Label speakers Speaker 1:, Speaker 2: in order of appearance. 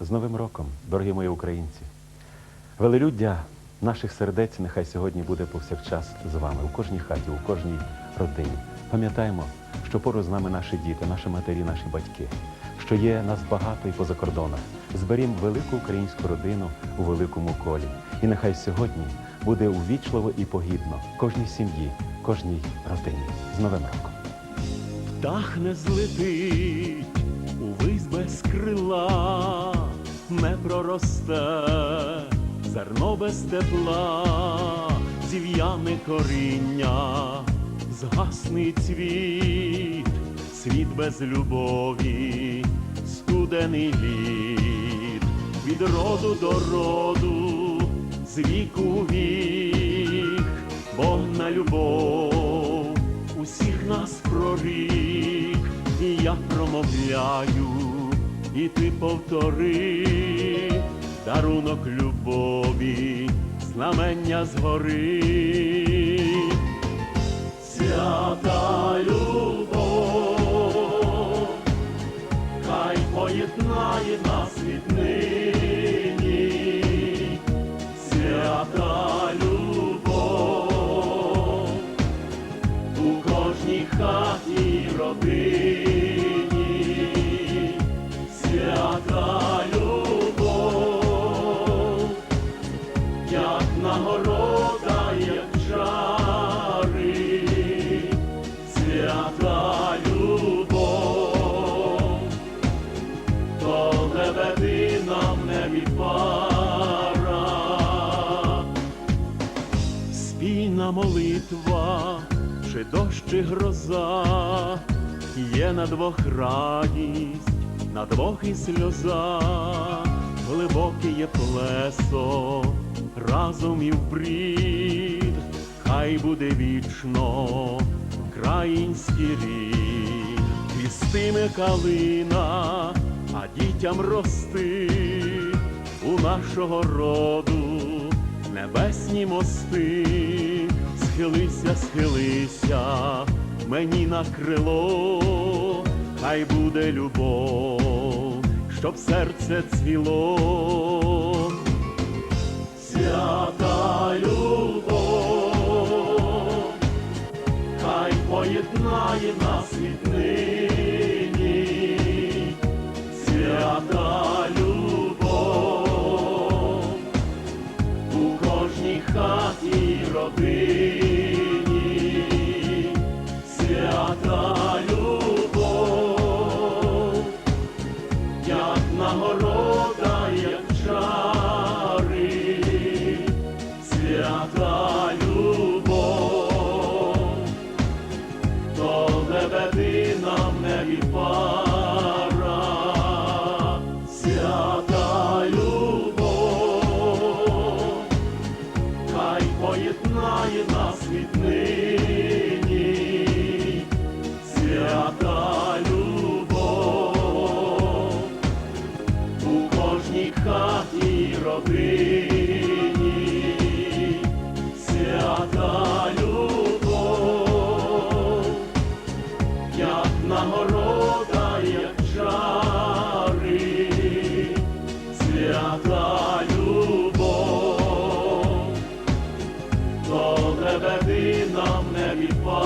Speaker 1: З Новим роком, дорогі мої українці! Велелюддя наших сердець нехай сьогодні буде повсякчас з вами, у кожній хаті, у кожній родині. Пам'ятаємо, що поруч з нами наші діти, наші матері, наші батьки, що є нас багато і поза кордонах. Зберімо велику українську родину у великому колі. І нехай сьогодні буде увічливо і погідно кожній сім'ї, кожній родині. З Новим роком!
Speaker 2: Птах не злетить, увись без крила, не проросте, зерно без тепла, зів'яне коріння, згасний цвіт, світ без любові, студений лід, від роду до роду, з віку в вік, Бог на любов усіх нас прорік, і я промовляю, і ти повтори, дарунок любові, знамення згори, свята любов, спільна молитва, чи дощ, чи гроза, є на двох радість, на двох і сльоза, глибоке є плесо, разом і вбрід, хай буде вічно український рід, квістиме калина, а дітям рости. У нашого роду небесні мости, схилися, схилися мені на крило, хай буде любов, щоб серце цвіло. Свята любов, хай поєднає нас віднині, свята поєднає нас віднині, нам не відпав.